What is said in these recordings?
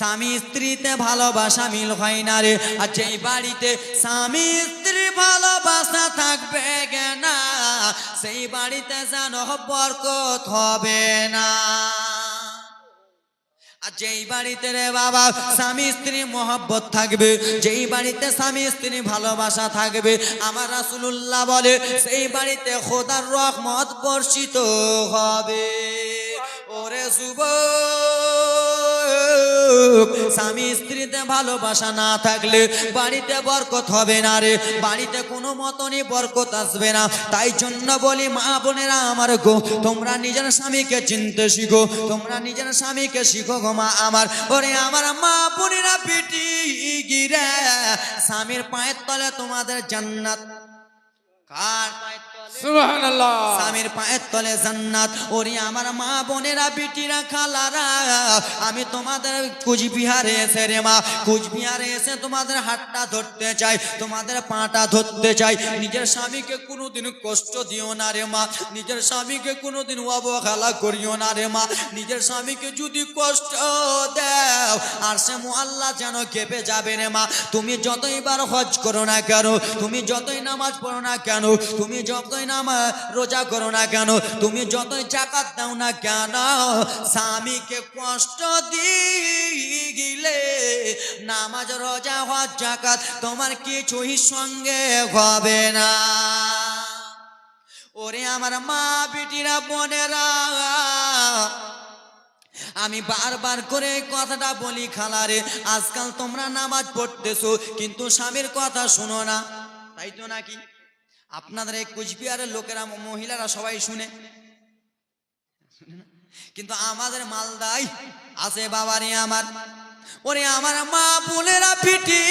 স্বামী স্ত্রীতে ভালোবাসা মিল হয় না রে। আর যেই বাড়িতে স্বামী স্ত্রী ভালোবাসা থাকবে না সেই বাড়িতে যেন বরকত হবে না। আর যেই বাড়িতে রে বাবা স্বামী স্ত্রী মহব্বত থাকবে, যেই বাড়িতে স্বামী স্ত্রী ভালোবাসা থাকবে, আমার রাসূলুল্লাহ বলে, সেই বাড়িতে খোদার রহমত বর্ষিত হবে। ওরে স্বামী স্ত্রীতে ভালোবাসা না থাকলে বাড়িতে বরকত হবে না রে। বাড়িতে কোনো মতনই বরকত আসবে না। তাই জন্য বলি, মা বোনেরা আমার গো, তোমরা নিজের স্বামীকে চিনতে শিখো, তোমরা নিজের স্বামীকে শিখো গো মা আমার। ওরে আমার মা বোনেরা পিটি গিরে, স্বামীর পায়ের তলে তোমাদের জান্নাত। কার পায়ের স্বামীর পায়ের তলে জান্নাত। ওরে আমার মা বোনেরা বিটিরা খালারা, আমি তোমাদের কুচবিহারে এসে রে মা, কুচবিহারে এসে তোমাদের হাতটা ধরতে চাই, তোমাদের পাটা ধরতে চাই। নিজের স্বামীকে কোনোদিন কষ্ট দিও না রে মা, নিজের স্বামীকে কোনোদিন অবহেলা করিও না রে মা, নিজের স্বামীকে যদি কষ্ট দেও, আর সে আল্লাহ যেন কেঁপে যাবে রে মা, তুমি যতই বার হজ করো না কেন, তুমি যতই নামাজ পড়ো না কেন, তুমি যতই নামাজ রোজা করো না কেন? তুমি যতই জাকাত দাও না কেন? স্বামীকে কষ্ট দিলে নামাজ, রোজা, হজ, জাকাত তোমার কিছুই সঙ্গে হবে না। ওরে আমার মা বিটিরা, বোনেরা, আমি বারবার করে কথাটা বলি খালারে আজকাল তোমরা নামাজ পড়তেছো, কিন্তু স্বামীর কথা শোনো না। তাই তো নাকি? আপনাদের এই কুচবিহারের লোকেরা, মহিলারা সবাই শুনে। কিন্তু আমাদের মালদাই আছে বাবারে আমার। ওরে আমার মা বোনেরা পিটি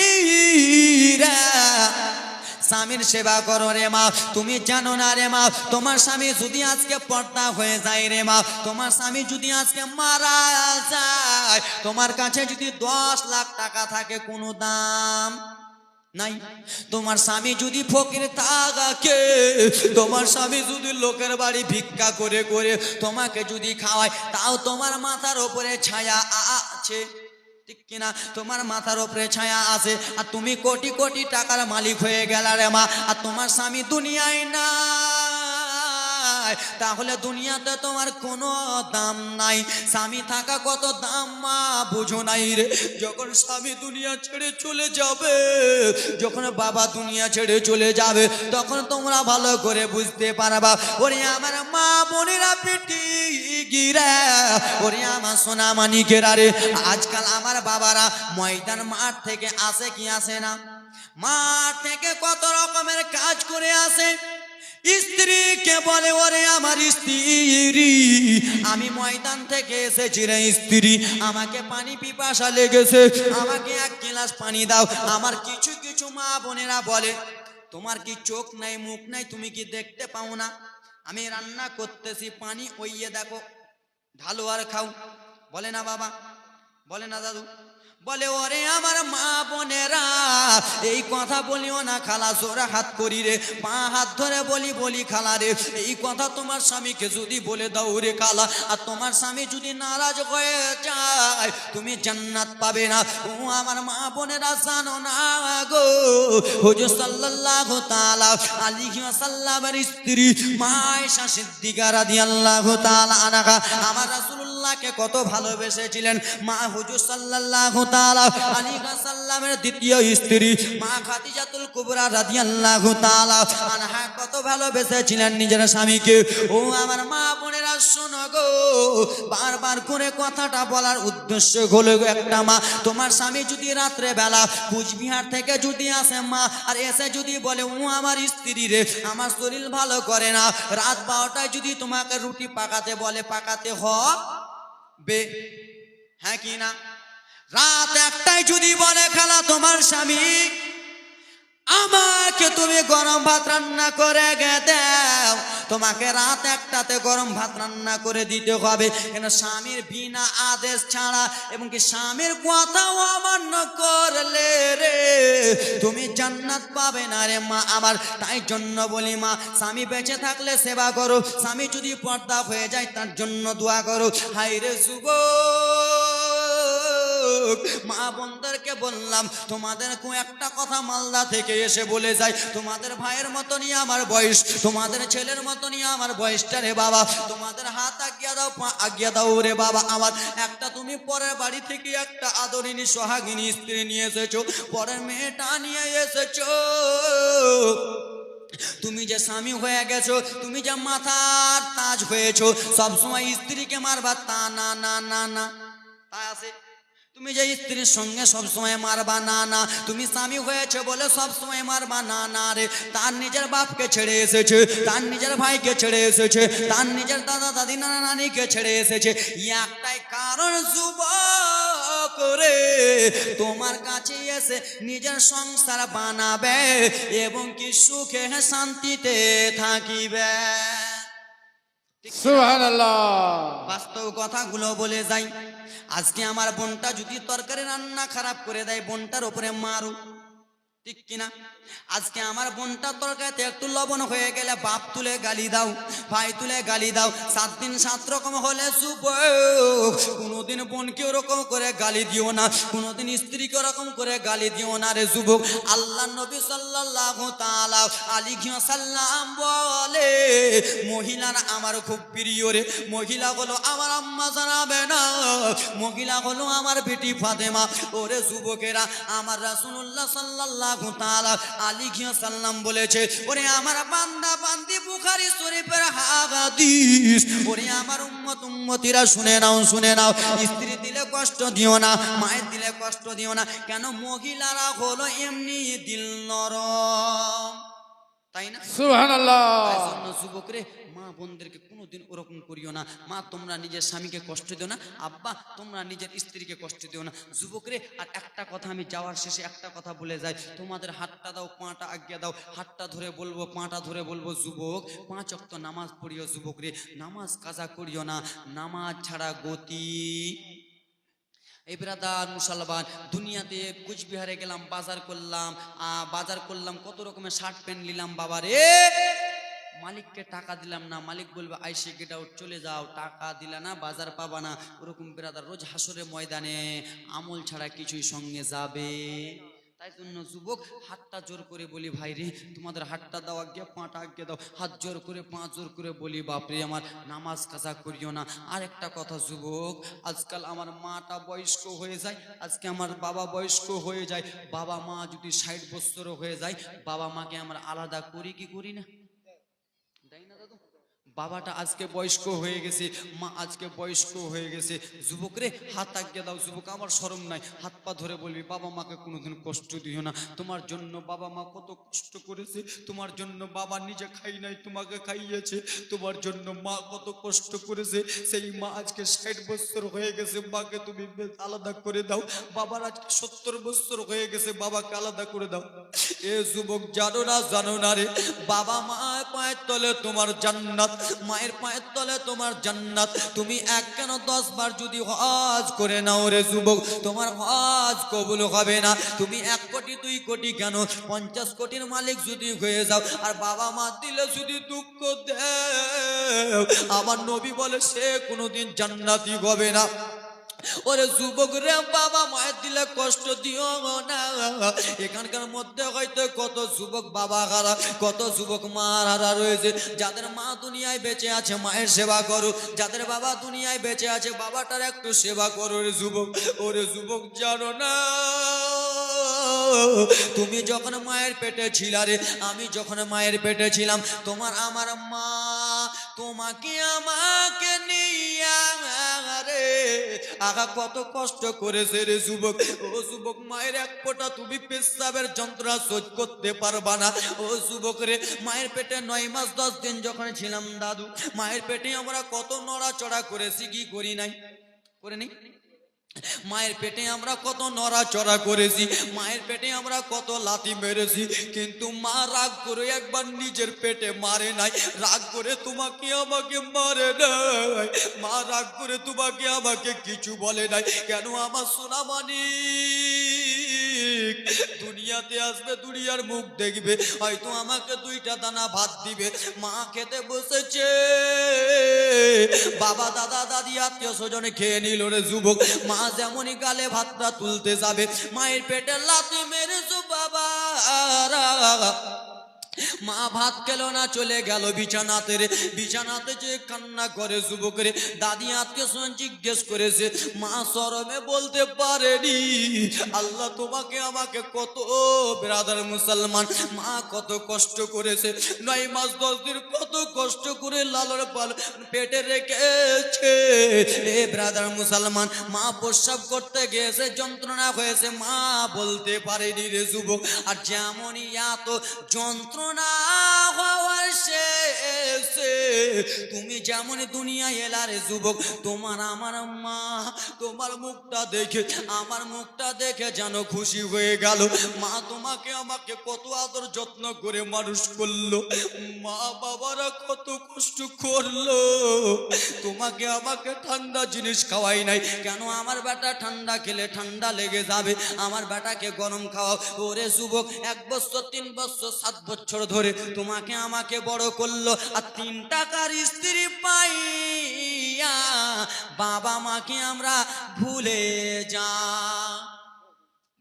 স্বামীর সেবা করো রে মা। তুমি জানো না রে মা, তোমার স্বামী যদি আজকে পর্দা হয়ে যায় রে মা, তোমার স্বামী যদি আজকে মারা যায়, তোমার কাছে যদি দশ লাখ টাকা থাকে কোনো দাম নাই? তোমার স্বামী যদি ফকির তাগাকে তোমার স্বামী যদি লোকের বাড়ি ভিক্ষা করে করে তোমাকে যদি খাওয়ায়, তাও তোমার মাথার ওপরে ছায়া আছে। ঠিক কিনা? তোমার মাথার ওপরে ছায়া আছে। আর তুমি কোটি কোটি টাকার মালিক হয়ে গেলা রে মা। আর তোমার স্বামী দুনিয়ায় নাই তাহলে দুনিয়াতে তোমার কোনো দাম নাই। স্বামী থাকা কত দাম মা, বুঝো নাই রে। যখন স্বামী দুনিয়া ছেড়ে চলে যাবে, যখন বাবা দুনিয়া ছেড়ে চলে যাবে, তখন তোমরা ভালো করে বুঝতে পারবা, ওরে আমার মা বোনেরা পিটি গিরা, ওরে আমার সোনা মানিকেরা রে। আজকাল আমার বাবারা ময়দান মাঠ থেকে আসে কি আসে না? মাঠ থেকে কত রকমের কাজ করে আসে। স্ত্রীকে বলে, ওরে আমার স্ত্রী, আমি ময়দান থেকে এসেছি রে স্ত্রী। আমাকে পানি পিপাসা লেগেছে। আমাকে এক গ্লাস পানি দাও। আমার কিছু কিছু মা বোনেরা বলে, তোমার কি চোখ নাই, মুখ নাই? তুমি কি দেখতে পাও না? আমি রান্না করতেছি, পানি ওইয়ে দেখো। ঢালো আর খাও। বলে, না বাবা। বলে, না দাদু। বলে, ওরে আমার মা বোনেরা, এই কথা বলিও না খালা, জোরা হাত করি রে, পা হাত ধরে বলি বলি খালা রে, এই কথা তোমার স্বামীকে যদি বলে দাও রে খালা, আর তোমার স্বামী যদি নারাজ হয়ে যায়, তুমি জান্নাত পাবে না। ও আমার মা বোনেরা, জানো না গো, হুজুর সাল্লাল্লাহু তাআলা আলাইহি ওয়াসাল্লামের স্ত্রী মা আয়েশা সিদ্দিকা রাদিয়াল্লাহু তাআলা আনহা, আমার রাসূলুল্লাহকে কত ভালোবেসেছিলেন? মা হুজুর সাল্লাল্লাহু তাআলা আলাইহি ওয়াসাল্লামের দ্বিতীয় স্ত্রী, মা খাদিজাতুল কুবরা রাদিয়াল্লাহু তাআলা আনহা কত ভালোবেসেছিলেন নিজের স্বামীকে? ও আমার মা বোনেরা, শোনো গো, বারবার করে কথাটা বলার উদ্দেশ্য হলো একটা মা, তোমার স্বামী যদি রাত্রে বেলা কুচবিহার থেকে যদি আসে মা, আর এসে যদি বলে, ও আমার স্ত্রী রে, আমার শরীর ভালো করে না। রাত বারোটায় যদি তোমাকে রুটি পাকাতে বলে, পাকাতে হবে হ্যাঁ কি না? রাত একটাই যদি বলে খেলা তোমার স্বামী আমাকে তুমি গরম ভাত রান্না করে দাও তোমাকে রাত একটাতে গরম ভাত রান্না করে দিতে হবে। কেন স্বামীর বিনা আদেশ ছাড়া এবং কি স্বামীর কথাও অমান্য করলে রে? তুমি জান্নাত পাবে না রে মা আমার তাই জন্য বলি মা, স্বামী বেঁচে থাকলে সেবা করো। স্বামী যদি পর্দা হয়ে যায় তার জন্য দোয়া করো। হাই রে যুবক! মা বোনদেরকে বললাম, তোমাদের কো একটা কথা মালদা থেকে এসে বলে যায় তোমাদের ভাইয়ের মতনই আমার বয়স, তোমাদের ছেলের মতনই আমার বয়সটা রে বাবা। তোমাদের হাত আগিয়া দাও, পা আগিয়া দাও রে বাবা আমার। একটা তুমি পরের বাড়ি থেকে একটা আদরিনী সোহাগিনী স্ত্রী নিয়ে এসেছ, পরের মেয়েটা নিয়ে এসেছ। তুমি যে স্বামী হয়ে গেছো, তুমি যে মাথার তাজ হয়েছো, সবসময় স্ত্রীকে মারবা তা না না না না। তা আছে? তুমি যে স্ত্রীর সঙ্গে সবসময় মারবা, না না। তুমি স্বামী হয়েছে বলে সবসময় মারবা, না না রে। তার নিজের বাপকে ছেড়ে এসেছে, তার নিজের ভাইকে ছেড়ে এসেছে, তার নিজের দাদা, দাদি, নানা, নানিকে ছেড়ে এসেছে। একটাই কারণ যুবক করে তোমার কাছে এসে নিজের সংসার বানাবে এবং কি সুখে শান্তিতে থাকিবে? বাস্তব কথাগুলো বলে যাই। আজকে আমার বোনটা যদি তরকারি রান্না খারাপ করে দেয়, বোনটার ওপরে মারু ঠিক কিনা? আজকে আমার বোনটা তরকারিতে একটু লবণ হয়ে গেলে বাপ তুলে গালি দাও, ভাই তুলে গালি দাও। সাত দিন সাত রকম হলে শুভ কোনোদিন বোনকে ওরকম করে গালি দিও না, কোনোদিন স্ত্রীকে ওরকম করে গালি দিও না রে যুবক। আল্লাহ নবী তাআলা আলাইহি সাল্লাম বলে, মহিলারা আমার খুব প্রিয় রে। মহিলা হলো আমার আম্মা জানাবে না, মহিলা হলো আমার বেটি ফাতেমা। ওরে যুবকেরা, আমার রাসূলুল্লাহ সাল্লাল্লাহু আলাইহি সাল্লাম বলেছে, ওরে আমার বান্দা, বান্দি বুখারি শরীফের হাদিস, ওরে আমার উম্মত, উম্মতিরা শুনে নাও শুনে নাও। স্ত্রী দিলে কষ্ট দিও না, মায়ের দিলে কষ্ট দিও না। কেন মহিলারা হলো এমনি দিল নরম? তাই না? জন্য যুবকরে মা বোনদেরকে কোনোদিন ওরকম করিও না। মা তোমরা নিজের স্বামীকে কষ্ট দিও না। আব্বা তোমরা নিজের স্ত্রীকে কষ্ট দিও না। যুবকরে আর একটা কথা আমি যাওয়ার শেষে একটা কথা বলে যাই। তোমাদের হাতটা দাও পাটা আজ্ঞা দাও। হাতটা ধরে বলব পাটা ধরে বলব যুবক পাঁচ অক্ত নামাজ পড়িও যুবকরে। নামাজ কাজা করিও না। নামাজ ছাড়া গতি এই ব্রাদার মুসলমান, দুনিয়াতে কুচবিহারে গেলাম, বাজার করলাম বাজার করলাম, কত রকমের শার্ট প্যান্ট নিলাম বাবা রে মালিককে টাকা দিলাম না, মালিক বলবে, আইসে গেট আউট চলে যাও, টাকা দিলা না, বাজার পাবা না। ওরকম ব্রাদার রোজ হাসরে ময়দানে আমল ছাড়া কিছুই সঙ্গে যাবে তাই জন্য যুবক হাতটা জোর করে বলি, ভাই রে, তোমাদের হাতটা দাও আগে, পাঁটা আগে দাও। হাত জোর করে, পা জোর করে বলি বাপরে আমার নামাজ কাজা করিও না। আর একটা কথা যুবক, আজকাল আমার মাটা বয়স্ক হয়ে যায়, আজকে আমার বাবা বয়স্ক হয়ে যায়। বাবা মা যদি ষাট বছর হয়ে যায়, বাবা মাকে আমার আলাদা করি কি করি না? বাবাটা আজকে বয়স্ক হয়ে গেছে, মা আজকে বয়স্ক হয়ে গেছে। যুবক রে, হাত আজ্ঞা দাও, যুবক, আমার শরম নাই। হাত পা ধরে বলবি, বাবা মাকে কোনোদিন কষ্ট দিও না। তোমার জন্য বাবা মা কত কষ্ট করেছে, তোমার জন্য বাবা নিজে খাই নাই, তোমাকে খাইয়েছে। তোমার জন্য মা কত কষ্ট করেছে, সেই মা আজকে ষাট বছর হয়ে গেছে, মাকে তুমি আলাদা করে দাও। বাবার আজকে সত্তর বছর হয়ে গেছে, বাবাকে আলাদা করে দাও। এ যুবক, জানো না জানো না রে, বাবা মা পায়ের তলে তোমার জান্নাত। মায়ের পায়ের তলে তোমার জান্নাত। তুমি এক কেন দশ বার যদি হজ করে নাও রে যুবক, তোমার হজ কবুল হবে না। তুমি এক কোটি, দুই কোটি কেন? পঞ্চাশ কোটির মালিক যদি হয়ে যাও, আর বাবা মা দিলে যদি দুঃখ দেয় আমার নবী বলে সে কোনোদিন জান্নাতি হবে না। ওরে যুবক রে, বাবা মায়ের দিলে কষ্ট দিও না। এখানকার মধ্যে হয়তো কত যুবক বাবা হারা, কত যুবক মা হারা রয়েছে। যাদের মা দুনিয়ায় বেঁচে আছে, মায়ের সেবা করো। যাদের বাবা দুনিয়ায় বেঁচে আছে, বাবাটার একটু সেবা করো রে যুবক। ওরে যুবক, জানো না। তুমি যখন মায়ের পেটে ছিলা রে, আমি যখন মায়ের পেটে ছিলাম, তোমার আমার মা তোমাকে আমাকে নিয়ে আগা কত কষ্ট করেছে রে যুবক। ও যুবক মায়ের এক ফোঁটা তুমি পেশাবের যন্ত্রণা সহ্য করতে পারবা না। ও যুবক রে, মায়ের পেটে নয় মাস দশ দিন যখন ছিলাম দাদু, মায়ের পেটে আমরা কত নড়াচড়া করেছি, কি করি নাই? করে নি মায়ের পেটে আমরা কত নড়াচড়া করেছি, মায়ের পেটে আমরা কত লাথি মেরেছি, কিন্তু মা রাগ করে একবার নিজের পেটে মারে নাই, রাগ করে তোমাকে আমাকে মারে নাই, মা রাগ করে তোমাকে আমাকে কিছু বলে নাই, কেন আমার সোনামানি দুনিয়াতে আসবে, দুনিয়ার মুখ দেখবে। হয়তো আমাকে দুইটা দানা ভাত দিবে। মা খেতে বসেছে। বাবা, দাদা, দাদি, আত্মীয় স্বজনে খেয়ে নিল রে যুবক। মা যেমনই গালে ভাতটা তুলতে যাবে, মায়ের পেটে লাথি মেরেছো বাবা মা ভাত খেলো না, চলে গেল বিছানাতে রে। বিছানাতে যে কান্না করে যুবক রে, দাদি আত্মীয় স্বজন জিজ্ঞেস করেছে, মা, সরমে বলতে পারেনি? আল্লাহ তোমাকে আমাকে কত ব্রাদার মুসলমান। মা কত কষ্ট করেছে, নয় মাস দশ দিন কত কষ্ট করে লালর পাল পেটে রেখেছে। এ ব্রাদার মুসলমান, মা প্রস্রাব করতে গিয়েছে, যন্ত্রণা হয়েছে, মা বলতে পারেনি রে যুবক, আর যেমনই এত যন্ত্রণা হওয়ার শেষে, তুমি যেমন দুনিয়া এলা রে যুবক, তোমার আমার মা তোমার মুখটা দেখে, আমার মুখটা দেখে যেন খুশি হয়ে গেল। মা তোমাকে আমাকে কত আদর যত্ন করে মানুষ করল, মা বাবারা কত কষ্ট করল, তোমাকে আমাকে ঠান্ডা জিনিস খাওয়াই নাই। কেন আমার বেটা ঠান্ডা খেলে ঠান্ডা লেগে যাবে? আমার বেটাকে গরম খাওয়াও। ওরে যুবক, এক বছর, তিন বছর, সাত বছর ধরে তোমাকে আমাকে বড় করল আর তিন টাকার স্ত্রী পাইয়া বাবা মাকে আমরা ভুলে যা।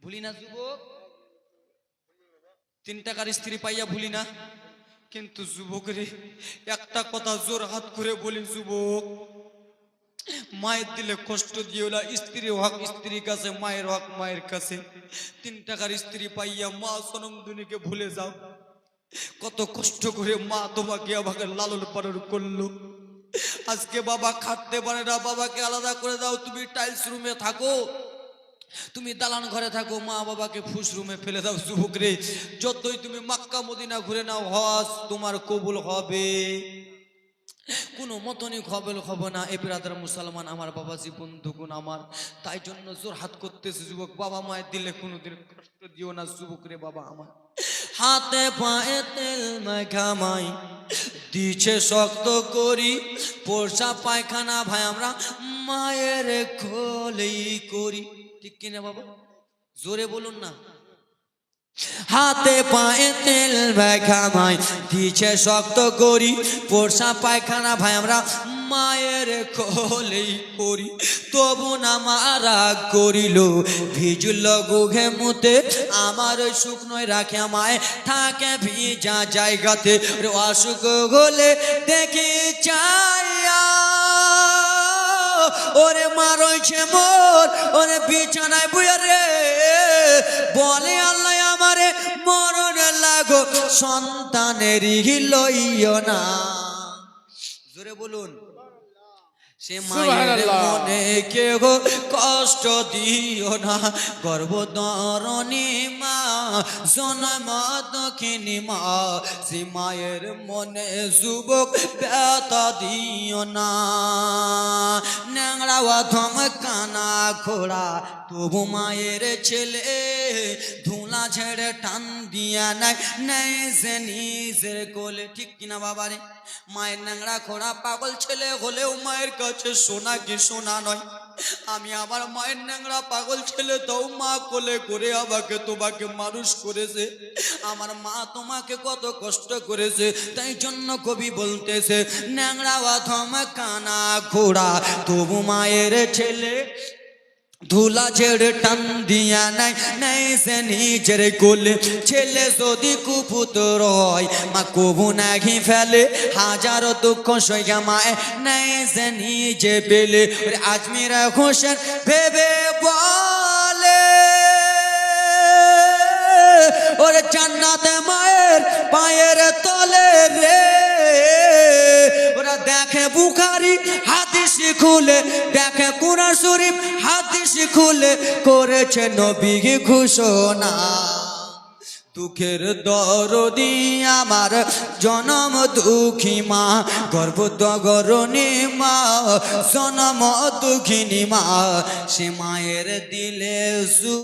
ভুলি না যুবক? তিন টাকার স্ত্রী পাইয়া ভুলি না? কিন্তু যুবক রে, একটা কথা জোর হাত করে বলি যুবক মায়ের দিলে কষ্ট দিও না স্ত্রী হক, স্ত্রীর কাছে, মায়ের হক, মায়ের কাছে। তিন টাকার স্ত্রী পাইয়া মা সনম দুনিকে ভুলে যাও। কত কষ্ট করে মা তোমাকে আমাকে লালন পালন করল। আজকে বাবা খাটতে পারে না, বাবাকে আলাদা করে দাও, তুমি টাইলস রুমে থাকো। তুমি দালান ঘরে থাকো, মা বাবাকে ফুস রুমে ফেলে দাও যুবক রে যতই তুমি মাক্কা মদিনা ঘুরে নাও, হজ তোমার কবুল হবে। কোনো মতনই খবর হবে না। এ বিরাদার মুসলমান, আমার বাবাজি বন্ধুগুণ আমার। তাই জন্য জোর হাত করতেছে যুবক, বাবা মায়ের দিলে কোনোদিন কষ্ট দিও না যুবক রে বাবা আমার। হাতে পায়ে তেল মাখামাই দিছে শক্ত করি। পোষা পায়খানা ভাই, আমরা মায়ের খোলেই করি। ঠিক কিনা বাবা? জোরে বলুন না। হাতে পায়ে তেল ভাই দিছে শক্ত করি, পোষা পায়খানা ভাই আমরা মায়ের কোলেই করি। তবু না মারা করিল, ভিজল গুঘে মুতে আমার ওই শুকনোয় রাখে মায় থাকে ভিজা জায়গাতে অসুখ হলে দেখি চাইয়া ওরে মা রয়েছে মোর, ওরে বিছানায় বুয়া রে। বলে লাগো সন্তানের লইও না। জোরে বলুন। সে মায়ের মনে কেহ কষ্ট দিও না। গর্ভধরণী মা জনম দক্ষিণী মা সে মায়ের মনে যুবক ব্যথা দিও না। ন্যাংরা অথম কানা খোড়া তবু মায়ের ছেলে ধুলা ছেড়ে টান দিয়া নাই নাই সে নিজের কোলে। ঠিক কিনা বাবারে? মায়ের ন্যাংরা খোড়া পাগল ছেলে হলেও মায়ের কাছে সোনা কি সোনা নয়। আমি আমার মায়ের ন্যাংরা পাগল ছেলে, তাও মা কোলে করে আমাকে তোমাকে মানুষ করেছে। আমার মা তোমাকে কত কষ্ট করেছে, তাই জন্য কবি বলতেছে ন্যাংরা অথম কানা ঘোড়া, তবু মায়ের ছেলে ধুলা ছেড়ে টান দিয়া নাই নাই সে নিজের কোলে। ছেলে যদি কুপুতর হয়, মা কবু নাঘি ফেলে। হাজারো দুঃখ সইয়া মায়, নাই সে নিজে পেলে। আজমিরা হোসেন ভেবে বলে। ওরে জান্নাতে মায়ের পায়ের তলে রে। ওরা দেখে বুখারি হাদিসি খুলে, দেখে কুরআন শরীফ খুলে করেছে নবী ঘোষণা। দুঃখের দরদি আমার জনম দুঃখী মা গর্ব দগরণী মা, জনম দুঃখিনী মা, সে মায়ের দিলে সু